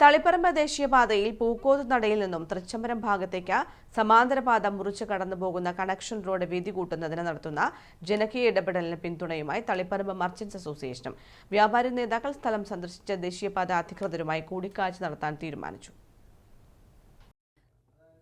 തളിപ്പറമ്പ് ദേശീയപാതയിൽ പൂക്കോത്ത് നടയിൽ നിന്നും തൃച്ചംബരം ഭാഗത്തേക്ക് സമാന്തരപാത മുറിച്ച് കടന്നുപോകുന്ന കണക്ഷൻ റോഡ് വീതി കൂട്ടുന്നതിന് നടത്തുന്ന ജനകീയ ഇടപെടലിന് പിന്തുണയുമായി തളിപ്പറമ്പ് മർച്ചന്റ്സ് അസോസിയേഷനും വ്യാപാരി നേതാക്കൾ സ്ഥലം സന്ദർശിച്ച ദേശീയപാത അധികൃതരുമായി കൂടിക്കാഴ്ച നടത്താൻ തീരുമാനിച്ചു.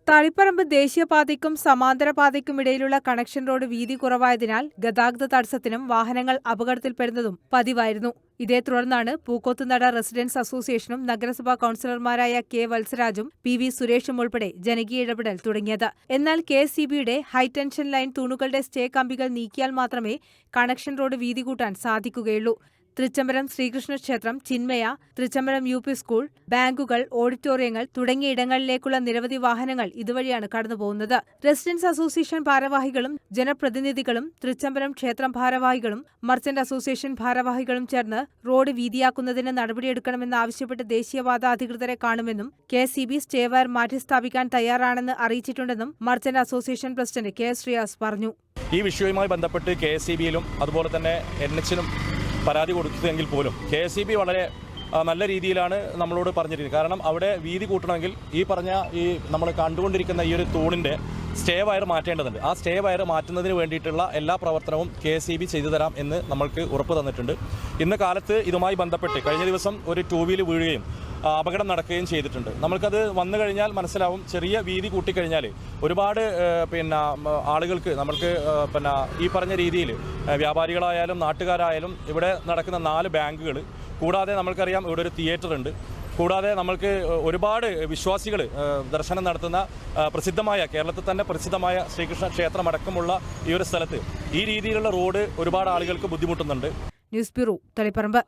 തളിപ്പറമ്പ് ദേശീയപാതയ്ക്കും സമാന്തരപാതയ്ക്കും ഇടയിലുള്ള കണക്ഷൻ റോഡ് വീതി കുറവായതിനാൽ ഗതാഗത തടസ്സത്തിനും വാഹനങ്ങൾ അപകടത്തിൽപ്പെടുന്നതും പതിവായിരുന്നു. ഇതേ തുടർന്നാണ് പൂക്കോത്തുനട റെസിഡൻസ് അസോസിയേഷനും നഗരസഭാ കൌൺസിലർമാരായ കെ വത്സരാജും പി വി സുരേഷും ഉൾപ്പെടെ ജനകീയ ഇടപെടൽ തുടങ്ങിയത്. എന്നാൽ കെ സി ബിയുടെ ഹൈടെൻഷൻ ലൈൻ തൂണുകളുടെ സ്റ്റേ കമ്പികൾ നീക്കിയാൽ മാത്രമേ കണക്ഷൻ റോഡ് വീതി കൂട്ടാൻ സാധിക്കുകയുള്ളൂ. തൃച്ചംബരം ശ്രീകൃഷ്ണ ക്ഷേത്രം Chinmaya Trichambaram U P school ബാങ്കുകൾ ഓഡിറ്റോറിയങ്ങൾ തുടങ്ങിയ ഇടങ്ങളിലേക്കുള്ള നിരവധി വാഹനങ്ങൾ ഇതുവഴിയാണ് കടന്നുപോകുന്നത്. റെസിഡൻസ് അസോസിയേഷൻ ഭാരവാഹികളും ജനപ്രതിനിധികളും തൃച്ചംബരം ക്ഷേത്രം ഭാരവാഹികളും മർച്ചന്റ് അസോസിയേഷൻ ഭാരവാഹികളും ചേർന്ന് റോഡ് വീതിയാക്കുന്നതിന് നടപടിയെടുക്കണമെന്നാവശ്യപ്പെട്ട് ദേശീയപാത അധികൃതരെ കാണുമെന്നും K C B stay wire മാറ്റിസ്ഥാപിക്കാൻ തയ്യാറാണെന്ന് അറിയിച്ചിട്ടുണ്ടെന്നും merchant association president K Sreeyas പറഞ്ഞു. ഈ വിഷയവുമായി ബന്ധപ്പെട്ട് കെ എസ് സി ബിയിലും അതുപോലെ തന്നെ എൻ എച്ചിനും പരാതി കൊടുത്തതെങ്കിൽ പോലും കെ എസ് സി ബി വളരെ നല്ല രീതിയിലാണ് നമ്മളോട് പറഞ്ഞിരിക്കുന്നത്. കാരണം അവിടെ വീതി കൂട്ടണമെങ്കിൽ ഈ പറഞ്ഞ ഈ നമ്മൾ കണ്ടുകൊണ്ടിരിക്കുന്ന ഈ ഒരു തൂണിന്റെ സ്റ്റേ വയർ മാറ്റേണ്ടതുണ്ട്. ആ സ്റ്റേ വയർ മാറ്റുന്നതിന് വേണ്ടിയിട്ടുള്ള എല്ലാ പ്രവർത്തനവും കെ എസ് ബി ചെയ്തു തരാം എന്ന് നമ്മൾക്ക് ഉറപ്പ് തന്നിട്ടുണ്ട്. ഇന്ന് കാലത്ത് ഇതുമായി ബന്ധപ്പെട്ട് കഴിഞ്ഞ ദിവസം ഒരു ടൂ വീൽ വീഴുകയും അപകടം നടക്കുകയും ചെയ്തിട്ടുണ്ട്. നമ്മൾക്കത് വന്നു കഴിഞ്ഞാൽ മനസ്സിലാവും. ചെറിയ വീതി കൂട്ടിക്കഴിഞ്ഞാൽ ഒരുപാട് പിന്നെ ആളുകൾക്ക് നമ്മൾക്ക് പിന്നെ ഈ പറഞ്ഞ രീതിയിൽ വ്യാപാരികളായാലും നാട്ടുകാരായാലും ഇവിടെ നടക്കുന്ന നാല് ബാങ്കുകൾ കൂടാതെ നമ്മൾക്കറിയാം ഇവിടെ ഒരു തിയേറ്റർ ഉണ്ട്. കൂടാതെ നമ്മൾക്ക് ഒരുപാട് വിശ്വാസികൾ ദർശനം നടത്തുന്ന പ്രസിദ്ധമായ കേരളത്തിൽ തന്നെ പ്രസിദ്ധമായ ശ്രീകൃഷ്ണ ക്ഷേത്രം അടക്കമുള്ള ഈ ഒരു സ്ഥലത്ത് ഈ രീതിയിലുള്ള റോഡ് ഒരുപാട് ആളുകൾക്ക് ബുദ്ധിമുട്ടുന്നുണ്ട്. News bureau Taliparamba.